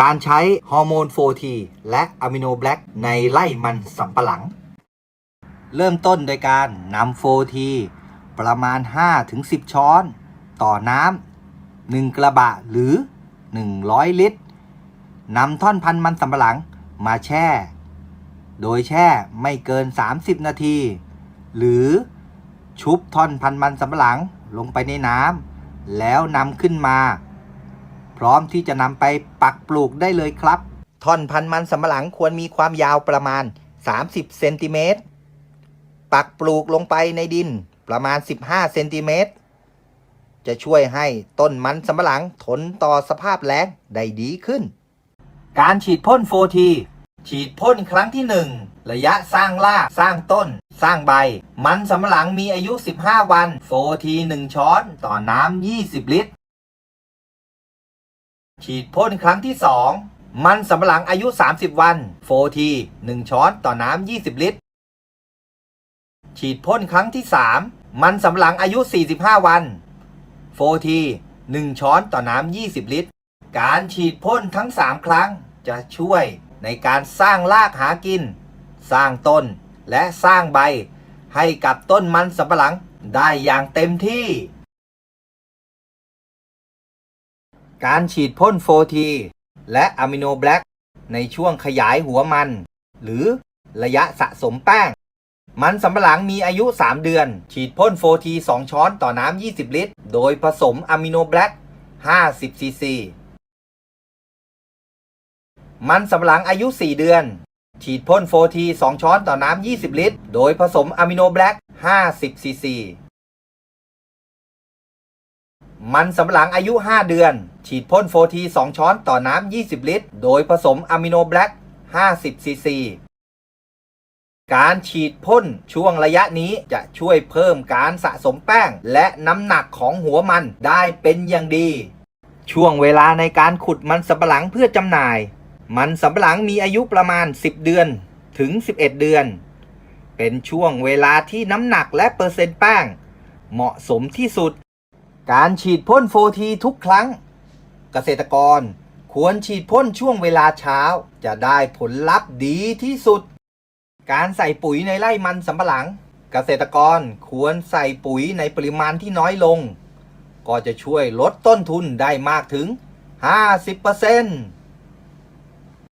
การใช้ฮอร์โมน 4T และอะมิโนแบล็กในไล่มันสำปะหลัง เริ่มต้นโดยการนำ 4T ประมาณ 5-10 ช้อน ต่อน้ำ1กระบะหรือ 100 ลิตรนำท่อนพันมันสำปะหลังมาแช่ โดยแช่ไม่เกิน 30 นาที หรือชุบท่อนพันมันสำปะหลังลงไปในน้ำแล้วนำขึ้นมา พร้อมที่จะนำไปปักปลูกได้เลยครับ ท่อนพันธุ์มันสำปะหลังควรมีความยาวประมาณ 30เซนติเมตรปักปลูกลงไปในดินประมาณ 15เซนติเมตรจะช่วยให้ต้นมันสำปะหลังทนต่อสภาพแล้งได้ดีขึ้น การฉีดพ่น 4T ฉีดพ่นครั้งที่ 1 ระยะสร้างรากสร้างต้น สร้างใบ มันสำปะหลังมีอายุ 15 วัน 4T 1ช้อน ต่อน้ำ20 ลิตร ฉีดพ่นครั้งที่ 2 มันสำปะหลังอายุ 30 วัน 4T 1 ช้อนต่อน้ำ 20 ลิตร ฉีดพ่นครั้งที่ 3 มันสำปะหลังอายุ 45 วัน 4T 1 ช้อนต่อน้ำ 20 ลิตร การฉีดพ่นทั้ง 3 ครั้งจะช่วยในการสร้างรากหากิน สร้างต้นและสร้างใบ ให้กับต้นมันสำปะหลังได้อย่างเต็มที่ การฉีดพ่น 4T และอะมิโนแบล็กในช่วงขยายหัวมัน หรือระยะสะสมแป้ง มันสำปะหลังมีอายุ 3 เดือน ฉีดพ่น 4T 2ช้อนต่อน้ำ 20 ลิตร โดยผสมอะมิโนแบล็ก50 ซีซี มันสำปะหลังอายุ 4 เดือน ฉีดพ่น 4T 2ช้อนต่อน้ำ 20 ลิตร โดยผสมอะมิโนแบล็ก50 ซีซี มันสำหลังอายุ 5 เดือน ฉีดพ่น 4T 2ช้อนต่อน้ำ 20 ลิตร โดยผสมอะมิโนแบล็ก50 ซีซี การฉีดพ่นช่วงระยะนี้จะช่วยเพิ่มการสะสมแป้ง และน้ำหนักของหัวมันได้เป็นอย่างดี ช่วงเวลาในการขุดมันสำปะหลังเพื่อจำหน่าย มันสำปะหลังมีอายุประมาณ 10 เดือนถึง 11 เดือน เป็นช่วงเวลาที่น้ำหนักและเปอร์เซ็นต์แป้ง เหมาะสมที่สุด การฉีดพ่น 4T ทุกครั้ง เกษตรกรควรฉีดพ่นช่วงเวลาเช้า จะได้ผลลัพธ์ดีที่สุด การใส่ปุ๋ยในไร่มันสำปะหลัง เกษตรกรควรใส่ปุ๋ยในปริมาณที่น้อยลง ก็จะช่วยลดต้นทุนได้มากถึง 50%